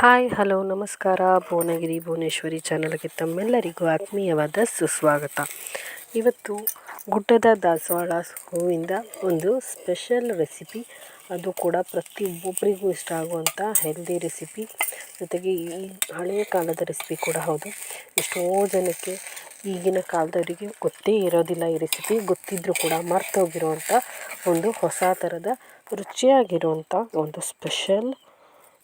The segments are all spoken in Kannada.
ಹಾಯ್, ಹಲೋ, ನಮಸ್ಕಾರ. ಭುವನಗಿರಿ, ಭುವನೇಶ್ವರಿ ಚಾನಲ್ಗೆ ತಮ್ಮೆಲ್ಲರಿಗೂ ಆತ್ಮೀಯವಾದ ಸುಸ್ವಾಗತ. ಇವತ್ತು ಗುಡ್ಡದ ದಾಸವಾಳ ಹೂವಿಂದ ಒಂದು ಸ್ಪೆಷಲ್ ರೆಸಿಪಿ. ಅದು ಕೂಡ ಪ್ರತಿಯೊಬ್ಬರಿಗೂ ಇಷ್ಟ ಆಗುವಂಥ ಹೆಲ್ದಿ ರೆಸಿಪಿ. ಜೊತೆಗೆ ಈ ಹಳೆಯ ಕಾಲದ ರೆಸಿಪಿ ಕೂಡ ಹೌದು. ಎಷ್ಟೋ ಜನಕ್ಕೆ ಈಗಿನ ಕಾಲದವರಿಗೆ ಗೊತ್ತೇ ಇರೋದಿಲ್ಲ ಈ ರೆಸಿಪಿ. ಗೊತ್ತಿದ್ದರೂ ಕೂಡ ಮರ್ತೋಗಿರುವಂಥ ಒಂದು ಹೊಸ ಥರದ ರುಚಿಯಾಗಿರುವಂಥ ಒಂದು ಸ್ಪೆಷಲ್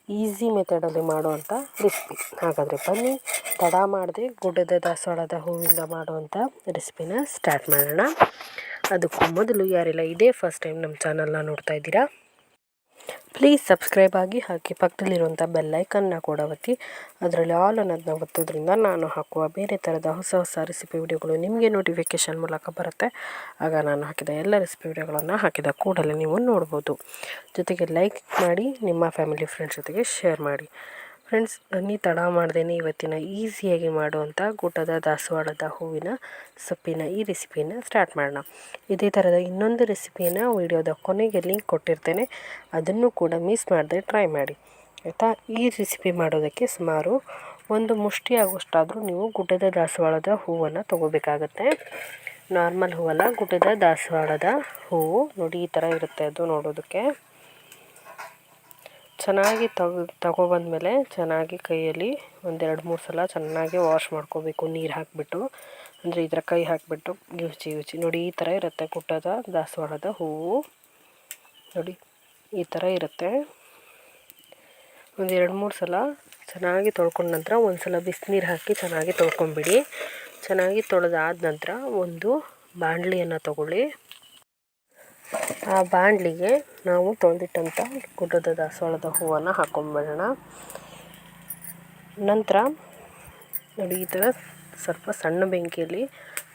ಈಸಿ ಮೆಥಡಲ್ಲಿ ಮಾಡುವಂಥ ರೆಸಿಪಿ. ಹಾಗಾದರೆ ಬನ್ನಿ, ತಡ ಮಾಡದೆ ಗುಡ್ಡದ ದಾಸವಾಳದ ಹೂವಿಂದ ಮಾಡುವಂಥ ರೆಸಿಪಿನ ಸ್ಟಾರ್ಟ್ ಮಾಡೋಣ. ಅದಕ್ಕೂ ಮೊದಲು ಯಾರೆಲ್ಲ ಇದೇ ಫಸ್ಟ್ ಟೈಮ್ ನಮ್ಮ ಚಾನಲ್ನ ನೋಡ್ತಾ ಇದ್ದೀರಾ ಪ್ಲೀಸ್ ಸಬ್ಸ್ಕ್ರೈಬ್ ಆಗಿ ಹಾಕಿ. ಪಕ್ಕದಲ್ಲಿರುವಂಥ ಬೆಲ್ಲೈಕನ್ನ ಕೂಡ ಒತ್ತಿ. ಅದರಲ್ಲಿ ಆಲ್ ಅನ್ನೋದನ್ನ ಒತ್ತೋದ್ರಿಂದ ನಾನು ಹಾಕುವ ಬೇರೆ ಥರದ ಹೊಸ ಹೊಸ ರೆಸಿಪಿ ವಿಡಿಯೋಗಳು ನಿಮಗೆ ನೋಟಿಫಿಕೇಷನ್ ಮೂಲಕ ಬರುತ್ತೆ. ಆಗ ನಾನು ಹಾಕಿದ ಎಲ್ಲ ರೆಸಿಪಿ ವಿಡಿಯೋಗಳನ್ನು ಹಾಕಿದ ಕೂಡಲೇ ನೀವು ನೋಡ್ಬೋದು. ಜೊತೆಗೆ ಲೈಕ್ ಮಾಡಿ, ನಿಮ್ಮ ಫ್ಯಾಮಿಲಿ ಫ್ರೆಂಡ್ಸ್ ಜೊತೆಗೆ ಶೇರ್ ಮಾಡಿ. ಫ್ರೆಂಡ್ಸ್ ಬನ್ನಿ ತಡ ಮಾಡ್ದೇನೆ ಇವತ್ತಿನ ಈಸಿಯಾಗಿ ಮಾಡುವಂಥ ಗುಡ್ಡದ ದಾಸವಾಳದ ಹೂವಿನ ಸೊಪ್ಪಿನ ಈ ರೆಸಿಪಿನ ಸ್ಟಾರ್ಟ್ ಮಾಡೋಣ. ಇದೇ ಥರದ ಇನ್ನೊಂದು ರೆಸಿಪಿನ ವಿಡಿಯೋದ ಕೊನೆಗೆ ಲಿಂಕ್ ಕೊಟ್ಟಿರ್ತೇನೆ. ಅದನ್ನು ಕೂಡ ಮಿಸ್ ಮಾಡದೆ ಟ್ರೈ ಮಾಡಿ. ಆಯಿತಾ? ಈ ರೆಸಿಪಿ ಮಾಡೋದಕ್ಕೆ ಸುಮಾರು ಒಂದು ಮುಷ್ಟಿ ಆಗೋಷ್ಟಾದರೂ ನೀವು ಗುಡ್ಡದ ದಾಸವಾಳದ ಹೂವನ್ನು ತೊಗೋಬೇಕಾಗತ್ತೆ. ನಾರ್ಮಲ್ ಹೂವಲ್ಲ ಗುಡ್ಡದ ದಾಸವಾಳದ ಹೂವು. ನೋಡಿ, ಈ ಥರ ಇರುತ್ತೆ ಅದು ನೋಡೋದಕ್ಕೆ. ಚೆನ್ನಾಗಿ ತಗೊ, ತಗೊಬಂದ್ಮೇಲೆ ಚೆನ್ನಾಗಿ ಕೈಯಲ್ಲಿ ಒಂದೆರಡು ಮೂರು ಸಲ ಚೆನ್ನಾಗಿ ವಾಶ್ ಮಾಡ್ಕೋಬೇಕು, ನೀರು ಹಾಕಿಬಿಟ್ಟು. ಅಂದರೆ ಇದರ ಕೈ ಹಾಕಿಬಿಟ್ಟು ಗಿವ್ಚಿ ಗಿವ್ಚಿ ನೋಡಿ, ಈ ಥರ ಇರುತ್ತೆ ಕುಟ್ಟದ, ದಾಸವಾಳದ ಹೂವು. ನೋಡಿ, ಈ ಥರ ಇರುತ್ತೆ. ಒಂದೆರಡು ಮೂರು ಸಲ ಚೆನ್ನಾಗಿ ತೊಳ್ಕೊಂಡ ನಂತರ ಒಂದು ಸಲ ಬಿಸಿನೀರು ಹಾಕಿ ಚೆನ್ನಾಗಿ ತೊಳ್ಕೊಂಬಿಡಿ. ಚೆನ್ನಾಗಿ ತೊಳೆದಾದ ನಂತರ ಒಂದು ಬಾಣಲಿಯನ್ನು ತಗೊಳ್ಳಿ. ಆ ಬಾಣಲಿಗೆ ನಾವು ತೊಳೆದಿಟ್ಟಂಥ ಗುಡ್ಡದ ದಾಸವಾಳದ ಹೂವನ್ನು ಹಾಕೊಂಡ್ಬಿಡೋಣ ನಂತರ ನೋಡಿ ಈ ಥರ ಸ್ವಲ್ಪ ಸಣ್ಣ ಬೆಂಕಿಯಲ್ಲಿ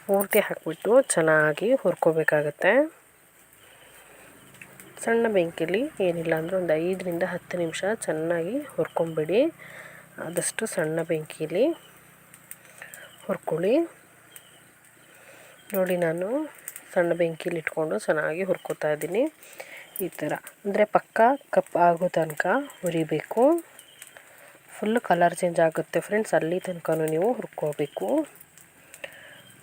ಪೂರ್ತಿ ಹಾಕಿಬಿಟ್ಟು ಚೆನ್ನಾಗಿ ಹುರ್ಕೋಬೇಕಾಗತ್ತೆ. ಸಣ್ಣ ಬೆಂಕಿಯಲ್ಲಿ ಏನಿಲ್ಲ ಅಂದರೆ ಒಂದು ಐದರಿಂದ ಹತ್ತು ನಿಮಿಷ ಚೆನ್ನಾಗಿ ಹುರ್ಕೊಂಬಿಡಿ. ಆದಷ್ಟು ಸಣ್ಣ ಬೆಂಕಿಯಲ್ಲಿ ಹುರ್ಕೊಳ್ಳಿ. ನೋಡಿ ನಾನು ಸಣ್ಣ ಬೆಂಕಿಲಿ ಇಟ್ಕೊಂಡು ಚೆನ್ನಾಗಿ ಹುರ್ಕೋತಾ ಇದ್ದೀನಿ. ಈ ಥರ. ಅಂದರೆ ಪಕ್ಕ ಕಪ್ ಆಗೋ ತನಕ ಹುರಿಬೇಕು. ಫುಲ್ ಕಲರ್ ಚೇಂಜ್ ಆಗುತ್ತೆ ಫ್ರೆಂಡ್ಸ್ ಅಲ್ಲಿ ತನಕ ನೀವು ಹುರ್ಕೋಬೇಕು.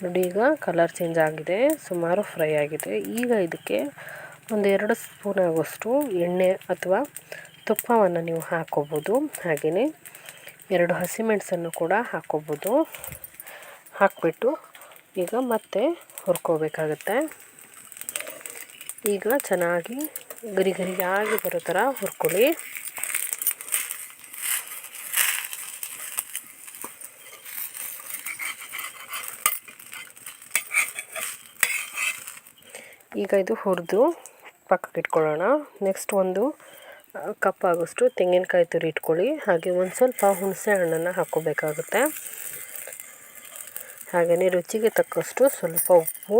ನೋಡಿ ಈಗ ಕಲರ್ ಚೇಂಜ್ ಆಗಿದೆ. ಸುಮಾರು ಫ್ರೈ ಆಗಿದೆ. ಈಗ ಇದಕ್ಕೆ ಒಂದೆರಡು ಸ್ಪೂನ್ ಆಗೋಷ್ಟು ಎಣ್ಣೆ ಅಥವಾ ತುಪ್ಪವನ್ನು ನೀವು ಹಾಕೋಬೋದು. ಹಾಗೆಯೇ ಎರಡು ಹಸಿಮೆಣಸನ್ನು ಕೂಡ ಹಾಕೋಬೋದು. ಹಾಕ್ಬಿಟ್ಟು ಈಗ ಮತ್ತೆ ಹುರ್ಕೋಬೇಕಾಗತ್ತೆ. ಈಗ ಚೆನ್ನಾಗಿ ಗರಿ ಗರಿಯಾಗಿ ಬರೋ ಥರ ಹುರ್ಕೊಳ್ಳಿ. ಈಗ ಇದು ಹುರಿದು ಪಕ್ಕಕ್ಕೆ ಇಟ್ಕೊಳ್ಳೋಣ. ನೆಕ್ಸ್ಟ್ ಒಂದು ಕಪ್ ಆಗೋಷ್ಟು ತೆಂಗಿನಕಾಯಿ ತುರಿ ಇಟ್ಕೊಳ್ಳಿ. ಹಾಗೆ ಒಂದು ಸ್ವಲ್ಪ ಹುಣಸೆ ಹಣ್ಣನ್ನು ಹಾಕ್ಕೋಬೇಕಾಗುತ್ತೆ. ಹಾಗೆಯೇ ರುಚಿಗೆ ತಕ್ಕಷ್ಟು ಸ್ವಲ್ಪ ಉಪ್ಪು,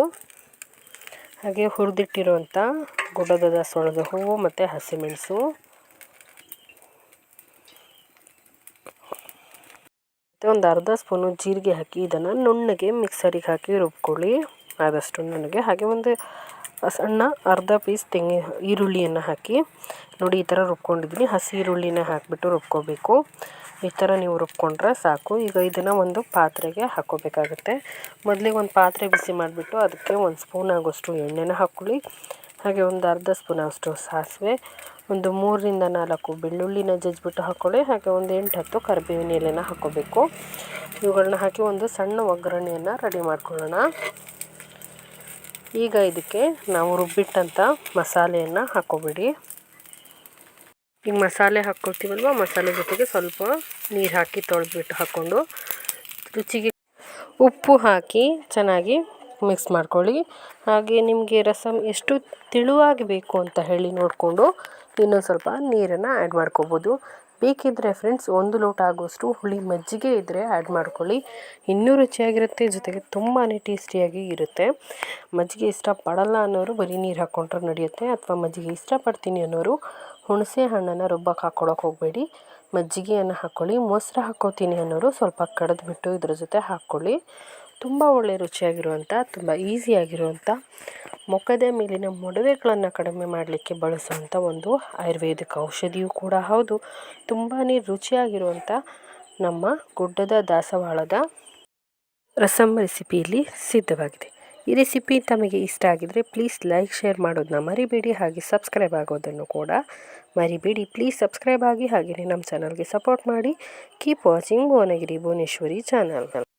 ಹಾಗೆ ಹುರಿದಿಟ್ಟಿರುವಂಥ ಗುಡ್ಡದ ದಾಸವಾಳದ ಹೂವು ಮತ್ತು ಹಸಿಮೆಣಸು. ಮತ್ತು ಒಂದು ಅರ್ಧ ಸ್ಪೂನು ಜೀರಿಗೆ ಹಾಕಿ, ಇದನ್ನು ನುಣ್ಣಗೆ ಮಿಕ್ಸರಿಗೆ ಹಾಕಿ ರುಬ್ಕೊಳ್ಳಿ. ಆದಷ್ಟು ನುಣ್ಣಗೆ, ಹಾಗೆ ಒಂದು ಸಣ್ಣ ಅರ್ಧ ಪೀಸ್ ತೆಂಗಿನ ಈರುಳ್ಳಿಯನ್ನು ಹಾಕಿ. ನೋಡಿ, ಈ ಥರ ರುಬ್ಕೊಂಡಿದ್ದೀನಿ. ಹಸಿ ಈರುಳ್ಳಿನ ಹಾಕಿಬಿಟ್ಟು ರುಬ್ಕೋಬೇಕು. ಈ ಥರ ನೀವು ರುಬ್ಕೊಂಡ್ರೆ ಸಾಕು. ಈಗ ಇದನ್ನು ಒಂದು ಪಾತ್ರೆಗೆ ಹಾಕೋಬೇಕಾಗುತ್ತೆ ಮೊದಲಿಗೆ ಒಂದು ಪಾತ್ರೆ ಬಿಸಿ ಮಾಡಿಬಿಟ್ಟು ಅದಕ್ಕೆ ಒಂದು ಸ್ಪೂನ್ ಆಗೋಷ್ಟು ಎಣ್ಣೆನ ಹಾಕ್ಕೊಳ್ಳಿ. ಹಾಗೆ ಒಂದು ಅರ್ಧ ಸ್ಪೂನ್ ಅಷ್ಟು ಸಾಸಿವೆ, ಒಂದು ಮೂರರಿಂದ ನಾಲ್ಕು ಬೆಳ್ಳುಳ್ಳಿನ ಜಜ್ಜಿಬಿಟ್ಟು ಹಾಕ್ಕೊಳ್ಳಿ ಹಾಗೆ ಒಂದು ಎಂಟು, ಹತ್ತು ಕರಿಬೇವಿನ ಎಲೆನ ಹಾಕ್ಕೋಬೇಕು. ಇವುಗಳನ್ನ ಹಾಕಿ ಒಂದು ಸಣ್ಣ ಒಗ್ಗರಣೆಯನ್ನು ರೆಡಿ ಮಾಡ್ಕೊಳ್ಳೋಣ. ಈಗ ಇದಕ್ಕೆ ನಾವು ರುಬ್ಬಿಟ್ಟಂಥ ಮಸಾಲೆಯನ್ನು ಹಾಕೋಬಿಡಿ. ಈಗ ಮಸಾಲೆ ಹಾಕ್ಕೊಳ್ತೀವಲ್ವ ಮಸಾಲೆ ಜೊತೆಗೆ ಸ್ವಲ್ಪ ನೀರು ಹಾಕಿ ತೊಳೆದ್ಬಿಟ್ಟು ಹಾಕ್ಕೊಂಡು ರುಚಿಗೆ ಉಪ್ಪು ಹಾಕಿ ಚೆನ್ನಾಗಿ ಮಿಕ್ಸ್ ಮಾಡ್ಕೊಳ್ಳಿ. ಹಾಗೆ ನಿಮಗೆ ರಸಮ್ ಎಷ್ಟು ತಿಳುವಾಗಿ ಬೇಕು ಅಂತ ಹೇಳಿ ನೋಡಿಕೊಂಡು ಇನ್ನೊಂದು ಸ್ವಲ್ಪ ನೀರನ್ನು ಆ್ಯಡ್ ಮಾಡ್ಕೋಬೋದು. ಬೇಕಿದ್ದರೆ ಫ್ರೆಂಡ್ಸ್ ಒಂದು ಲೋಟ ಆಗೋಷ್ಟು ಹುಳಿ ಮಜ್ಜಿಗೆ ಇದ್ದರೆ ಆ್ಯಡ್ ಮಾಡ್ಕೊಳ್ಳಿ. ಇನ್ನೂ ರುಚಿಯಾಗಿರುತ್ತೆ, ಜೊತೆಗೆ ತುಂಬಾ ಟೇಸ್ಟಿಯಾಗಿ ಇರುತ್ತೆ. ಮಜ್ಜಿಗೆ ಇಷ್ಟಪಡಲ್ಲ ಅನ್ನೋರು ಬರೀ ನೀರು ಹಾಕ್ಕೊಂಡ್ರೆ ನಡೆಯುತ್ತೆ. ಅಥವಾ ಮಜ್ಜಿಗೆ ಇಷ್ಟಪಡ್ತೀನಿ ಅನ್ನೋರು ಹುಣಸೆ ಹಣ್ಣನ್ನು ರುಬ್ಬಕ್ಕೆ ಹಾಕ್ಕೊಳಕ್ಕೆ ಹೋಗಬೇಡಿ. ಮಜ್ಜಿಗೆಯನ್ನು ಹಾಕ್ಕೊಳ್ಳಿ ಮೊಸರು ಹಾಕೋತೀನಿ ಅನ್ನೋರು ಸ್ವಲ್ಪ ಕಡಿದ್ಬಿಟ್ಟು ಇದ್ರ ಜೊತೆ ಹಾಕ್ಕೊಳ್ಳಿ ತುಂಬ ಒಳ್ಳೆ ರುಚಿಯಾಗಿರುವಂಥ ತುಂಬ ಈಸಿಯಾಗಿರುವಂಥ ಮುಖದ ಮೇಲಿನ ಮೊಡವೆಗಳನ್ನು ಕಡಿಮೆ ಮಾಡಲಿಕ್ಕೆ ಬಳಸುವಂಥ ಒಂದು ಆಯುರ್ವೇದಿಕ್ ಔಷಧಿಯೂ ಕೂಡ ಹೌದು. ತುಂಬಾ ರುಚಿಯಾಗಿರುವಂಥ ನಮ್ಮ ಗುಡ್ಡದ ದಾಸವಾಳದ ರಸಮ್ ರೆಸಿಪಿಯಲ್ಲಿ ಸಿದ್ಧವಾಗಿದೆ. ಈ ರೆಸಿಪಿ ತಮಗೆ ಇಷ್ಟ ಆಗಿದರೆ ಪ್ಲೀಸ್ ಲೈಕ್, ಶೇರ್ ಮಾಡೋದನ್ನ ಮರಿಬೇಡಿ ಹಾಗೆ ಸಬ್ಸ್ಕ್ರೈಬ್ ಆಗೋದನ್ನು ಕೂಡ ಮರಿಬೇಡಿ. ಪ್ಲೀಸ್ ಸಬ್ಸ್ಕ್ರೈಬ್ ಆಗಿ ಹಾಗೆಯೇ ನಮ್ಮ ಚಾನಲ್ಗೆ ಸಪೋರ್ಟ್ ಮಾಡಿ. Keep watching, Bhuvanagiri, Bhuvaneshwari channel